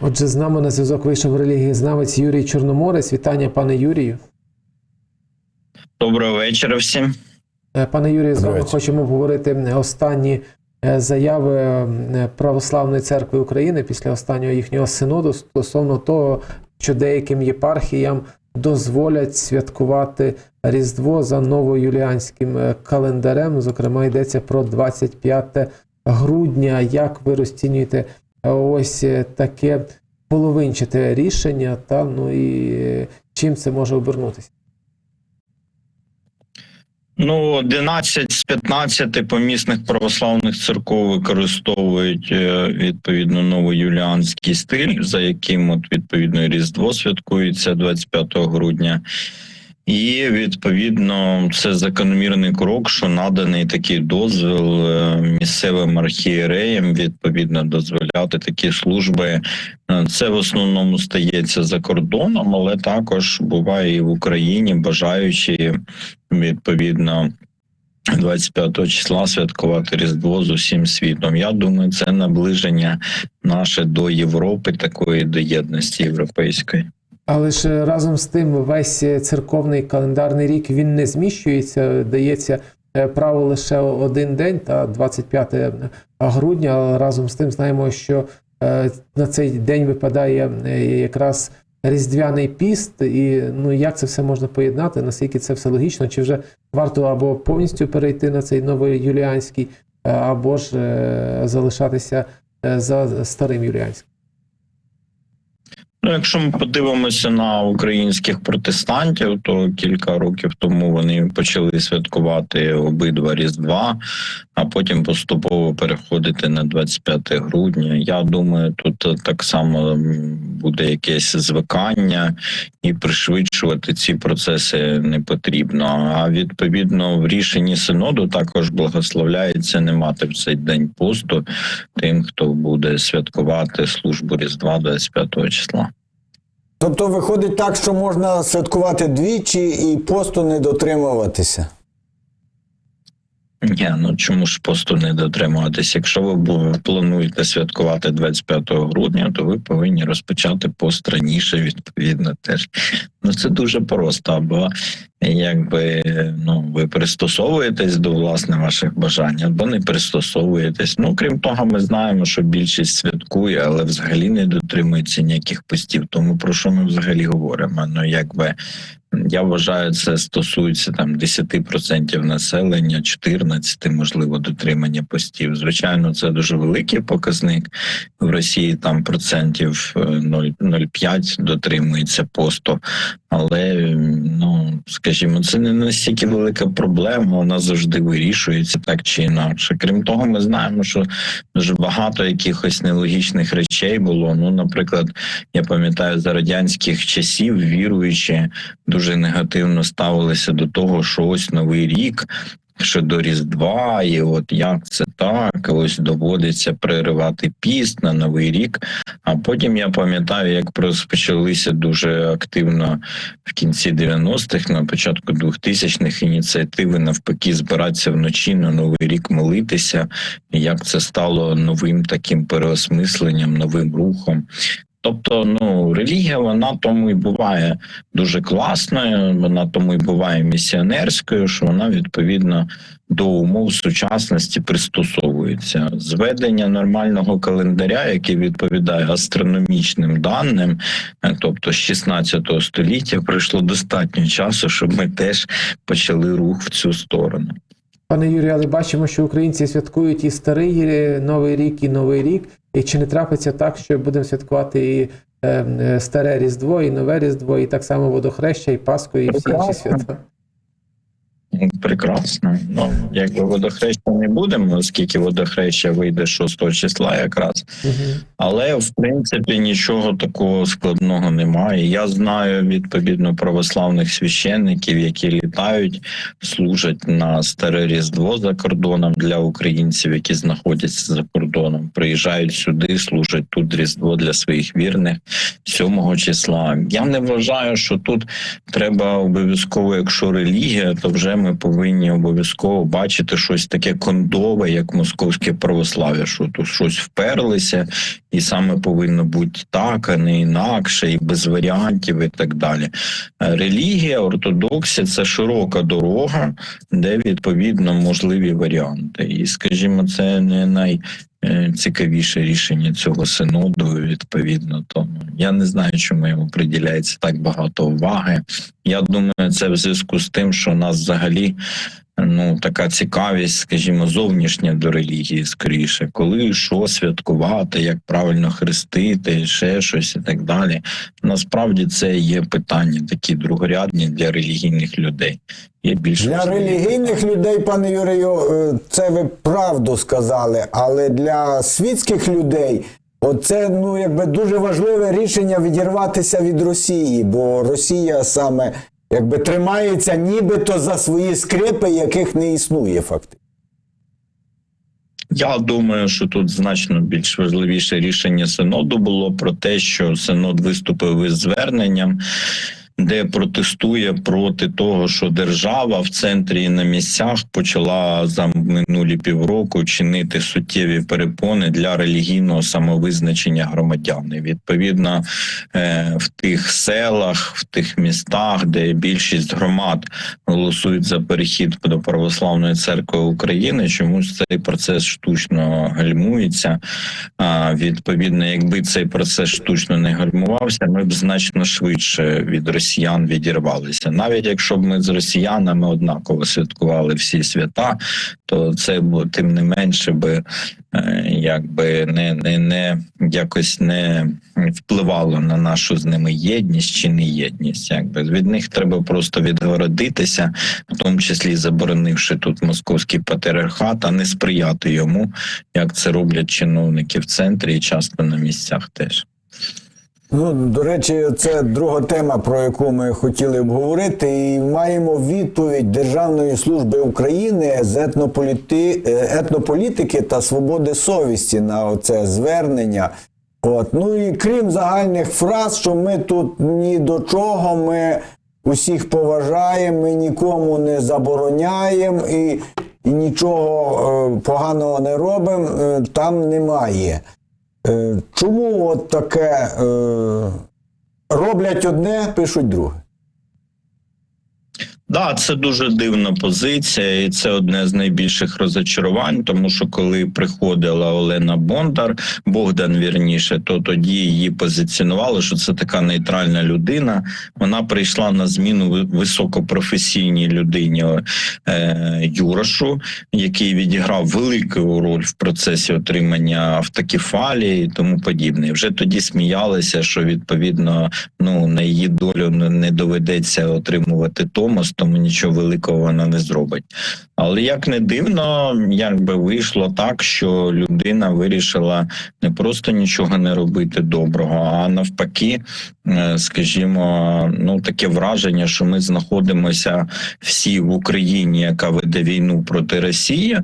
Отже, з нами на зв'язок вийшов релігієзнавець Юрій Чорноморець. Вітання, пане Юрію. Доброго вечора всім. Е, Пане Юрію, з вами хочемо обговорити останні е, заяви е, Православної церкви України після останнього їхнього синоду стосовно того, що деяким єпархіям дозволять святкувати Різдво за новоюліанським е, календарем. Зокрема, йдеться про 25 грудня. Як ви розцінюєте е, ось е, таке половинчате рішення? Та ну і е, чим це може обернутися? Ну, 11 з 15 помісних православних церков використовують е, відповідно новоюліанський стиль, за яким от відповідно Різдво святкується 25 грудня. І відповідно це закономірний крок, що наданий такий дозвіл е, місцевим архієреям відповідно дозволяти такі служби. Е, Це в основному стається за кордоном, але також буває і в Україні бажаючі відповідно 25 числа святкувати Різдво з усім світом. Я думаю, це наближення наше до Європи, такої до єдності європейської. Але ж разом з тим весь церковний календарний рік він не зміщується. Дається е, право лише один день, та 25 грудня. Але разом з тим знаємо, що е, на цей день випадає е, якраз різдвяний піст, і ну як це все можна поєднати? Наскільки це все логічно? Чи вже варто або повністю перейти на цей новий юліанський, е, або ж е, залишатися е, за старим юліанським? Ну, якщо ми подивимося на українських протестантів, то кілька років тому вони почали святкувати обидва різдва, а потім поступово переходити на 25 грудня. Я думаю, тут так само буде якесь звикання, і пришвидшувати ці процеси не потрібно. А відповідно в рішенні синоду також благословляється не мати в цей день посту тим, хто буде святкувати службу Різдва 25 числа. Тобто виходить так, що можна святкувати двічі і посту не дотримуватися. Ні, ну чому ж посту не дотримуватись? Якщо ви плануєте святкувати 25 грудня, то ви повинні розпочати пост раніше, відповідно, теж. Ну це дуже просто. Або якби ну ви пристосовуєтесь до власне ваших бажань, або не пристосовуєтесь. Ну крім того, ми знаємо, що більшість святкує, але взагалі не дотримується ніяких постів. Тому про що ми взагалі говоримо? Ну якби я вважаю, це стосується там 10% населення, 14% можливо дотримання постів. Звичайно, це дуже великий показник. В Росії там процентів е, 0- 0,5 дотримується посту, але ну скажімо, це не настільки велика проблема. Вона завжди вирішується так чи інакше. Крім того, ми знаємо, що дуже багато якихось нелогічних речей було. Ну, наприклад, я пам'ятаю за радянських часів віруючі дуже негативно ставилися до того, що ось новий рік. Ще до Різдва, і от як це так, ось доводиться переривати піст на новий рік. А потім я пам'ятаю, як розпочалися дуже активно в кінці 90-х, на початку 2000-х ініціативи навпаки збиратися вночі на новий рік молитися, і як це стало новим таким переосмисленням, новим рухом. Тобто, ну релігія, вона тому і буває дуже класною, вона тому і буває місіонерською, що вона відповідно до умов сучасності пристосовується. Зведення нормального календаря, який відповідає астрономічним даним, е, тобто з 16 століття, пройшло достатньо часу, щоб ми теж почали рух в цю сторону. Пане Юрію, але бачимо, що українці святкують і старий і Новий рік, і Новий рік. І чи не трапиться так, що будемо святкувати і е, е, старе Різдво, і нове Різдво, і так само водохреща, і Пасху, і всі інші свята? Прекрасно. Ну якби водохреща не будемо, оскільки водохреща вийде 6 числа якраз. Угу. Але в принципі нічого такого складного немає. Я знаю відповідно православних священників, які літають, служать на старе різдво за кордоном для українців, які знаходяться за кордоном. Приїжджають сюди, служать тут різдво для своїх вірних 7 числа. Я не вважаю, що тут треба обов'язково, якщо релігія, то вже ми повинні. обов'язково бачити щось таке кондове, як московське православ'я, що тут щось вперлися, і саме повинно бути так, а не інакше, і без варіантів, і так далі. Релігія, ортодоксія це широка дорога, де відповідно можливі варіанти. І, скажімо, це не найцікавіше рішення цього синоду. Відповідно, тому я не знаю, чому йому приділяється так багато уваги. Я думаю, це в зв'язку з тим, що нас взагалі. Ну, така цікавість, скажімо, зовнішня до релігії, скоріше, коли що святкувати, як правильно хрестити, ще щось і так далі. Насправді це є питання такі другорядні для релігійних людей. Є більш Для релігійних людей, пане Юрію, е, це ви правду сказали, але для світських людей. Оце ну якби дуже важливе рішення відірватися від Росії, бо Росія саме якби тримається нібито за свої скрипи, яких не існує фактично. Я думаю, що тут значно більш важливіше рішення синоду було про те, що синод виступив із зверненням, де протестує проти того, що держава в центрі і на місцях почала за минулі півроку чинити суттєві перепони для релігійного самовизначення громадян. І, відповідно, е, в тих селах, в тих містах, де більшість громад голосують за перехід до православної церкви України, чомусь цей процес штучно гальмується. Відповідно, якби цей процес штучно не гальмувався, ми б значно швидше від росіян відірвалися. Навіть якщо б ми з росіянами однаково святкували всі свята, то це тим не менше би е, якби не, не, не якось не впливало на нашу з ними єдність чи не єдність. Якби від них треба просто відгородитися, в тому числі заборонивши тут московський патріархат, а не сприяти йому, як це роблять чиновники в центрі і часто на місцях теж. Ну, до речі, це друга тема, про яку ми хотіли обговорити, і маємо відповідь Державної служби України з етнополіти... е, етнополітики та свободи совісті на це звернення. От. Ну і крім загальних фраз, що ми тут ні до чого, ми усіх поважаємо, ми нікому не забороняємо і, і нічого е, поганого не робимо, е, там немає. Е, Чому от таке е, роблять одне, пишуть друге? Да, це дуже дивна позиція, і це одне з найбільших розочарувань. Тому що коли приходила Олена Бондар, Богдан вірніше, то тоді її позиціонували, що це така нейтральна людина. Вона прийшла на зміну високопрофесійній людині е, Юрашу, який відіграв велику роль в процесі отримання автокефалії і тому подібне. Вже тоді сміялися, що відповідно ну на її долю не доведеться отримувати Томас, тому нічого великого вона не зробить. Але як не дивно, якби вийшло так, що людина вирішила не просто нічого не робити доброго, а навпаки, е, скажімо, ну таке враження, що ми знаходимося всі в Україні, яка веде війну проти Росії.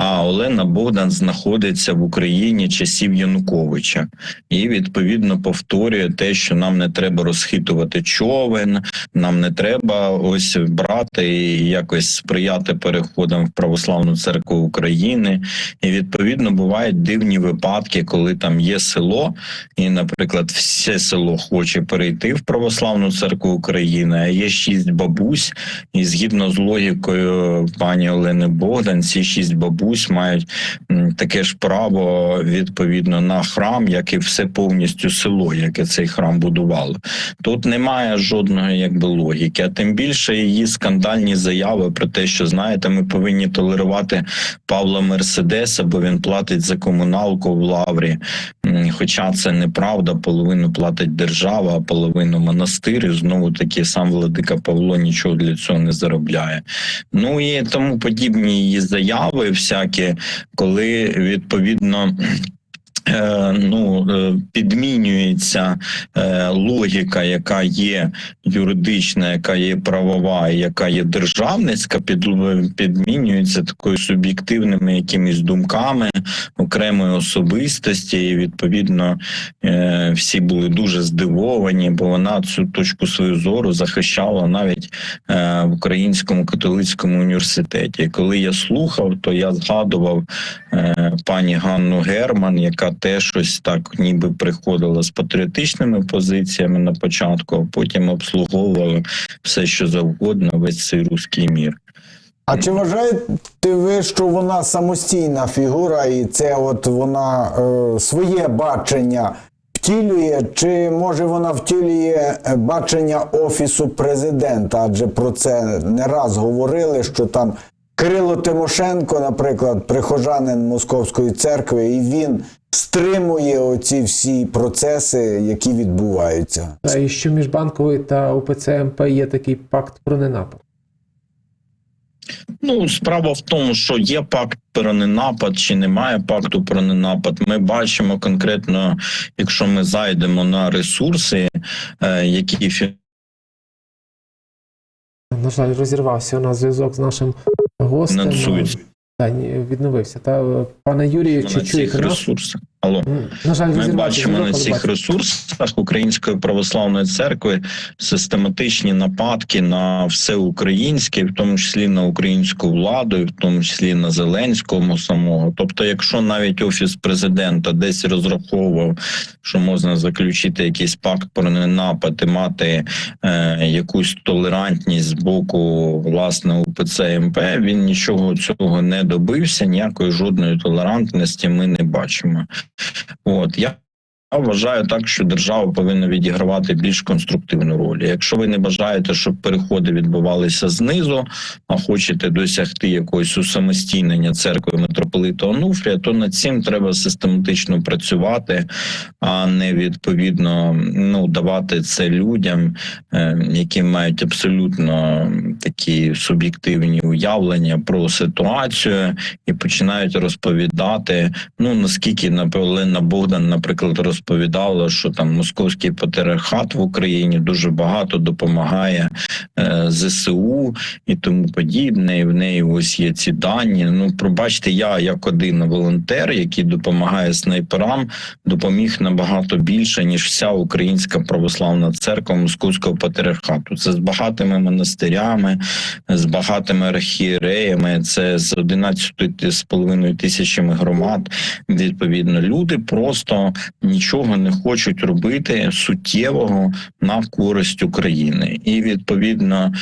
А Олена Богдан знаходиться в Україні часів Януковича і відповідно повторює те, що нам не треба розхитувати човен, нам не треба ось брати і якось сприяти переходам в православну церкву України. І відповідно бувають дивні випадки, коли там є село, і, наприклад, все село хоче перейти в православну церкву України. А є шість бабусь, і згідно з логікою пані Олени Богдан, ці шість бабусь мають таке ж право відповідно на храм, як і все повністю село, яке цей храм будувало. Тут немає жодної якби логіки, а тим більше її скандальні заяви про те, що знаєте, ми повинні толерувати Павла Мерседеса, бо він платить за комуналку в лаврі. Хоча це неправда, половину платить держава, а половину монастир. І Знову таки сам владика Павло нічого для цього не заробляє. Ну і тому подібні її заяви, всякі, коли відповідно. Е, ну, е, підмінюється е, логіка, яка є юридична, яка є правова, яка є державницька, підмінюється такою суб'єктивними якимись думками окремої особистості, і відповідно всі були дуже здивовані, бо вона цю точку свою зору захищала навіть в Українському католицькому університеті. Коли я слухав, то я згадував пані Ганну Герман, яка теж щось так ніби приходила з патріотичними позиціями на початку, а потім обслуговувала все, що завгодно, весь цей руський мір. А чи вважаєте ви, що вона самостійна фігура, і це от вона е, своє бачення втілює, чи може вона втілює е, бачення офісу президента? Адже про це не раз говорили, що там Кирило Тимошенко, наприклад, прихожанин Московської церкви, і він стримує оці всі процеси, які відбуваються. Та і що між банковою та УПЦ МП є такий пакт про ненапад. Ну, справа в тому, що є пакт про ненапад чи немає пакту про ненапад. Ми бачимо конкретно, якщо ми зайдемо на ресурси, е, які фі- На жаль, розірвався у нас зв'язок з нашим гостем. фінансують Та, відновився. Та, е, пане Юрію, чи чуєте нас? ресурсах. Алло. М, На жаль, Ми бачимо на цих ресурсах Української православної церкви систематичні нападки на все українське, в тому числі на українську владу, і в тому числі на Зеленському самого. Тобто, якщо навіть офіс президента десь розраховував, що можна заключити якийсь пакт про ненапад і мати е, якусь толерантність з боку власне УПЦ МП, він нічого цього не добився. Ніякої жодної толерантності ми не бачимо. От я. Я вважаю так, що держава повинна відігравати більш конструктивну роль. Якщо ви не бажаєте, щоб переходи відбувалися знизу, а хочете досягти якогось усамостійнення церкви митрополита Онуфрія, то над цим треба систематично працювати, а не відповідно ну давати це людям, е, які мають абсолютно такі суб'єктивні уявлення про ситуацію і починають розповідати. Ну наскільки Олена Богдан, наприклад, розповідала, що там московський патріархат в Україні дуже багато допомагає е, ЗСУ і тому подібне. І в неї ось є ці дані. Ну пробачте, я як один волонтер, який допомагає снайперам, допоміг набагато більше ніж вся українська православна церква московського патріархату. Це з багатими монастирями, з багатими архієреями. Це з 11,5 тисячами громад. Відповідно, люди просто нічого не хочуть робити суттєвого на користь України, і відповідно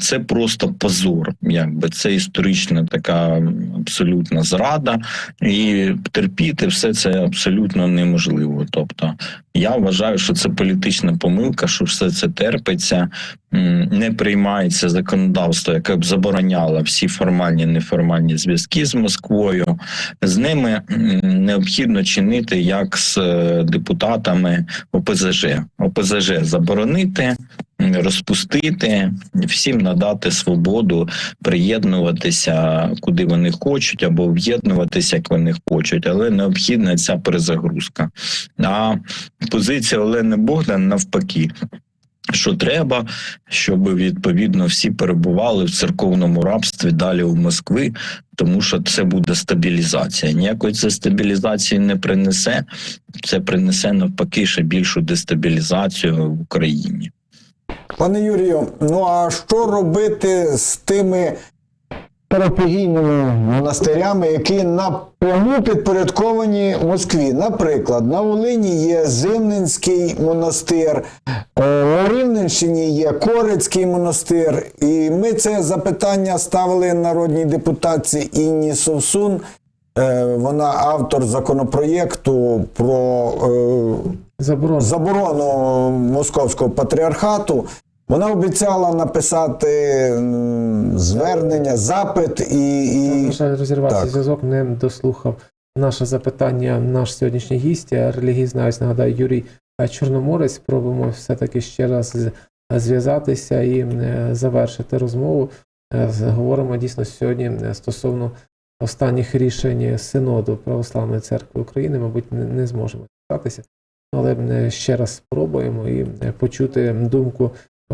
це просто позор. Якби це історична така абсолютна зрада, і терпіти все це абсолютно неможливо. Тобто, я вважаю, що це політична помилка, що все це терпиться, не приймається законодавство, яке б забороняло всі формальні неформальні зв'язки з Москвою. З ними необхідно чинити як з е, депутатами ОПЗЖ. ОПЗЖ заборонити. Розпустити всім надати свободу приєднуватися куди вони хочуть, або об'єднуватися, як вони хочуть, але необхідна ця перезагрузка. А позиція Олени Богдан навпаки. Що треба, щоб відповідно всі перебували в церковному рабстві далі у Москви, тому що це буде стабілізація. Ніякої це стабілізації не принесе. Це принесе навпаки ще більшу дестабілізацію в Україні. Пане Юрію, ну а що робити з тими парафігійними монастирями, які напряму підпорядковані Москві? Наприклад, на Волині є Зимненський монастир, е, на Рівненщині є Корицький монастир. І ми це запитання ставили народній депутатці Інні Совсун. Е, Вона автор законопроєкту про е, Заборона. заборону московського патріархату. Вона обіцяла написати звернення, запит і. І... жаль, розірвався Так. зв'язок, не дослухав наше запитання. Наш сьогоднішній гість, е, нагадаю, Юрій е, Чорноморець. Спробуємо все-таки ще раз зв'язатися і е, завершити розмову. Е, Говоримо дійсно сьогодні стосовно останніх рішень Синоду Православної церкви України, мабуть, не, зможемо статися. Але ще раз спробуємо і почути думку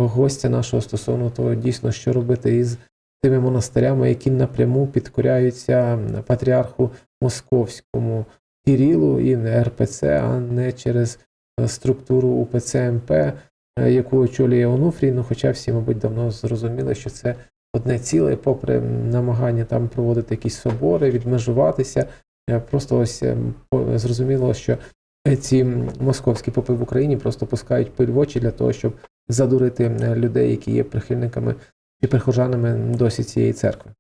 гостя нашого стосовно того, дійсно, що робити із тими монастирями, які напряму підкоряються патріарху Московському Кирилу і не РПЦ, а не через е, структуру УПЦ МП, е, яку очолює Онуфрій. Ну, хоча всі, мабуть, давно зрозуміли, що це одне ціле, попри намагання там проводити якісь собори, відмежуватися. е, Просто ось зрозуміло, що ці московські попи в Україні просто пускають пиль в очі для того, щоб задурити е, людей, які є прихильниками чи прихожанами досі цієї церкви.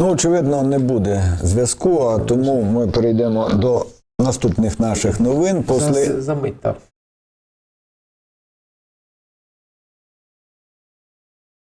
Ну, очевидно, не буде зв'язку, а тому ми перейдемо до наступних наших новин. Після... За, за мить так.